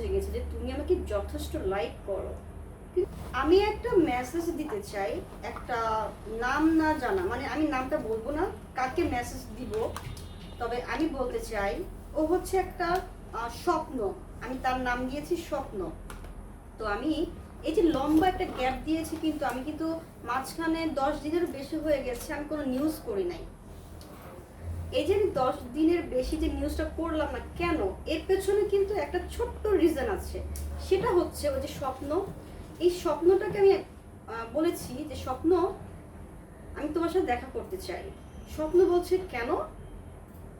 বুঝে গেছি যে তুমি আমাকে যথেষ্ট লাইক করো। আমি একটা মেসেজ দিতে চাই, একটা নাম না জানা মানে আমি নামটা বলব না, কাকে মেসেজ দিব, তবে আমি বলতে চাই, ও হচ্ছে একটা স্বপ্ন। আমি তার নাম দিয়েছি স্বপ্ন। তো আমি এই যে লম্বা একটা গ্যাপ দিয়েছি, কিন্তু আমি কিন্তু মাঝখানে দশ দিনের বেশি হয়ে গেছে, আমি কোনো নিউজ করি নাই। এই যে দশ দিনের বেশি যে নিউজটা করলাম না কেন, এর পেছনে কিন্তু একটা ছোট্ট রিজন আছে। সেটা হচ্ছে ওই যে স্বপ্ন। এই স্বপ্নটাকে আমি বলেছি যে স্বপ্ন, আমি তোমার সাথে দেখা করতে চাই। স্বপ্ন বলছে কেন?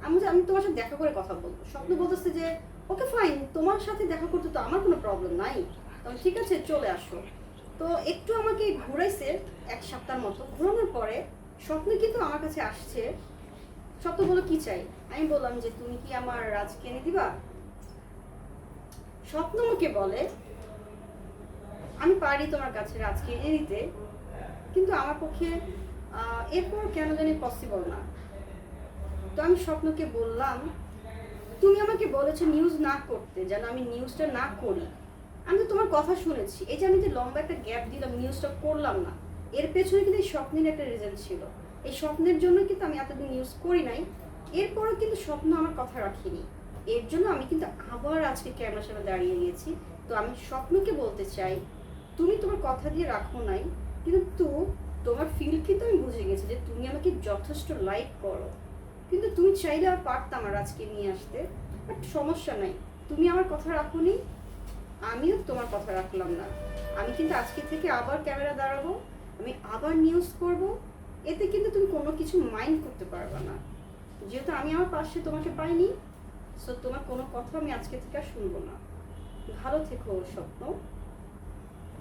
আমি আমি তোমার সাথে দেখা করে কথা বলব। স্বপ্ন বলতেছে যে ওকে ফাইন তোমার সাথে দেখা করতে তো আমার কোনো প্রবলেম নাই। তবে ঠিক আছে, চলে আসো। তো একটু আমাকে ঘুরাইছে এক সপ্তাহ মতো। ঘুরানোর পরে স্বপ্ন কিন্তু আমার কাছে আসছে। স্বপ্ন বলো কি চাই? আমি বললাম যে তুমি কি আমার রাজকে এনে দিবা? স্বপ্ন আমাকে বলে, আমি পারি তোমার কাছে রাজকে এনে দিতে, কিন্তু আমার পক্ষে এরপর কেন জানি পসিবল না। তো আমি স্বপ্নকে বললাম, তুমি আমাকে বলেছ নিউজ না করতে, যেন আমি নিউজটা না করি। আমি তো তোমার কথা শুনেছি। এই যে আমি যে লম্বা একটা গ্যাপ দিলাম নিউজটা করলাম না, এর পেছনে কিন্তু স্বপ্নের একটা রেজাল্ট ছিল। এই স্বপ্নের জন্য কিন্তু আমি এতদিন নিউজ করি নাই। এরপরও কিন্তু স্বপ্ন আমার কথা রাখিনি। এর জন্য আমি কিন্তু আবার আজকে ক্যামেরার সামনে দাঁড়িয়ে গিয়েছি। তো আমি স্বপ্নকে বলতে চাই, তুমি তোমার কথা দিয়ে রাখো নাই, কিন্তু তোমার ফিল কিন্তু আমি বুঝে গেছি যে তুমি আমাকে যথেষ্ট লাইক করো। কিন্তু তুমি চাইলে আর পারতাম আর আজকে নিয়ে আসতে বাট সমস্যা নাই। তুমি আমার কথা রাখোনি আমিও তোমার কথা রাখলাম না। আমি কিন্তু আজকে থেকে আবার ক্যামেরা দাঁড়াবো, আমি আবার নিউজ করব এতে কিন্তু তুমি কোনো কিছু মাইন্ড করতে পারবে না। যেহেতু আমি আমার পাশে তোমাকে পাইনি সো তোমার কোনো কথা আমি আজকে থেকে আর শুনব না। ভালো থেকো স্বপ্ন।